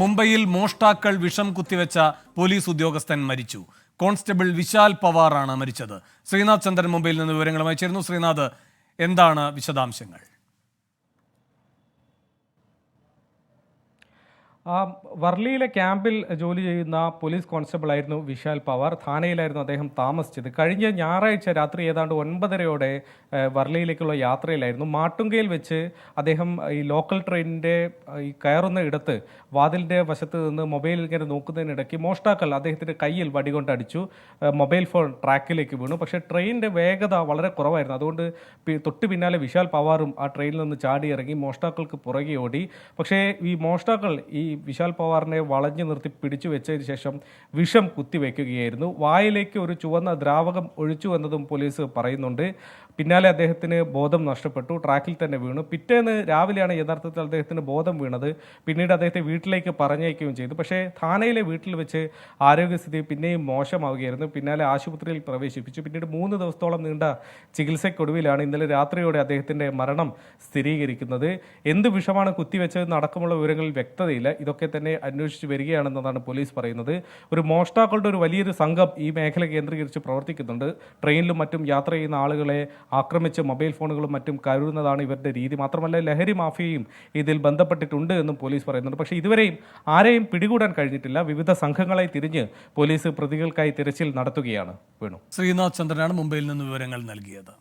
മുംബൈയിൽ മോഷ്ടാക്കൾ വിഷം കുത്തിവെച്ച പോലീസ് ഉദ്യോഗസ്ഥൻ മരിച്ചു. കോൺസ്റ്റബിൾ വിശാൽ പവാറാണ് മരിച്ചത്. ശ്രീനാഥ് ചന്ദ്രൻ മുംബൈയിൽ നിന്ന് വിവരങ്ങളുമായി ചേരുന്നു. ശ്രീനാഥ് എന്താണ് വിശദാംശങ്ങൾ? വർളിയിലെ ക്യാമ്പിൽ ജോലി ചെയ്യുന്ന പോലീസ് കോൺസ്റ്റബിൾ ആയിരുന്നു വിശാൽ പവർ. ഥാനയിലായിരുന്നു അദ്ദേഹം താമസിച്ചത്. കഴിഞ്ഞ ഞായറാഴ്ച രാത്രി ഏതാണ്ട് ഒൻപതരയോടെ വർളിയിലേക്കുള്ള യാത്രയിലായിരുന്നു. മാട്ടുങ്കയിൽ വെച്ച് അദ്ദേഹം ഈ ലോക്കൽ ട്രെയിനിന്റെ ഈ കയറുന്ന ഇടത്ത് വാതിലിന്റെ വശത്ത് നിന്ന് മൊബൈൽ ഇങ്ങനെ നോക്കുന്നതിനിടയ്ക്ക് മോഷ്ടാക്കൾ അദ്ദേഹത്തിന്റെ കയ്യിൽ വടികൊണ്ട് അടിച്ചു മൊബൈൽ ഫോൺ ട്രാക്കിലേക്ക് വീണു. പക്ഷേ ട്രെയിനിന്റെ വേഗത വളരെ കുറവായിരുന്നു. അതുകൊണ്ട് തൊട്ട് പിന്നാലെ വിശാൽ പവാറും ആ ട്രെയിനിൽ നിന്ന് ചാടി ഇറങ്ങി മോഷ്ടാക്കൾക്ക് പുറകെ ഓടി. പക്ഷേ ഈ മോഷ്ടാക്കൾ ഈ വിശാൽ പവാറിനെ വളഞ്ഞു നിർത്തി പിടിച്ചു വെച്ചതിന് ശേഷം വിഷം കുത്തിവെക്കുകയായിരുന്നു. വായിലേക്ക് ഒരു ചുവന്ന ദ്രാവകം ഒഴിച്ചു എന്നതും പോലീസ് പറയുന്നുണ്ട്. പിന്നാലെ അദ്ദേഹത്തിന് ബോധം നഷ്ടപ്പെട്ടു. ട്രാക്കിൽ തന്നെ വീണു. പിറ്റേന്ന് രാവിലെയാണ് യഥാർത്ഥത്തിൽ അദ്ദേഹത്തിന് ബോധം വീണത്. പിന്നീട് അദ്ദേഹത്തെ വീട്ടിലേക്ക് പറഞ്ഞയക്കുകയും ചെയ്തു. പക്ഷേ ഥാനയിലെ വീട്ടിൽ വെച്ച് ആരോഗ്യസ്ഥിതി പിന്നെയും മോശമാവുകയായിരുന്നു. പിന്നാലെ ആശുപത്രിയിൽ പ്രവേശിപ്പിച്ചു. പിന്നീട് മൂന്ന് ദിവസത്തോളം നീണ്ട ചികിത്സയ്ക്കൊടുവിലാണ് ഇന്നലെ രാത്രിയോടെ അദ്ദേഹത്തിന്റെ മരണം സ്ഥിരീകരിക്കുന്നത്. എന്ത് വിഷമാണ് കുത്തിവെച്ചതെന്ന് അടക്കമുള്ള വിവരങ്ങളിൽ വ്യക്തതയില്ല. ഇതൊക്കെ തന്നെ അന്വേഷിച്ച് വരികയാണെന്നതാണ് പോലീസ് പറയുന്നത്. ഒരു മോഷ്ടാക്കളുടെ ഒരു വലിയൊരു സംഘം ഈ മേഖല കേന്ദ്രീകരിച്ച് പ്രവർത്തിക്കുന്നുണ്ട്. ട്രെയിനിലും മറ്റും യാത്ര ചെയ്യുന്ന ആളുകളെ ആക്രമിച്ച് മൊബൈൽ ഫോണുകളും മറ്റും കരുതുന്നതാണ് ഇവരുടെ രീതി. മാത്രമല്ല ലഹരി മാഫിയയും ഇതിൽ ബന്ധപ്പെട്ടിട്ടുണ്ട് എന്നും പോലീസ് പറയുന്നുണ്ട്. പക്ഷേ ഇതുവരെയും ആരെയും പിടികൂടാൻ കഴിഞ്ഞിട്ടില്ല. വിവിധ സംഘങ്ങളെ തിരിഞ്ഞ് പോലീസ് പ്രതികൾക്കായി തിരച്ചിൽ നടത്തുകയാണ് വേണു. ശ്രീനാഥ് ചന്ദ്രനാണ് മുംബൈയിൽ നിന്ന് വിവരങ്ങൾ നൽകിയത്.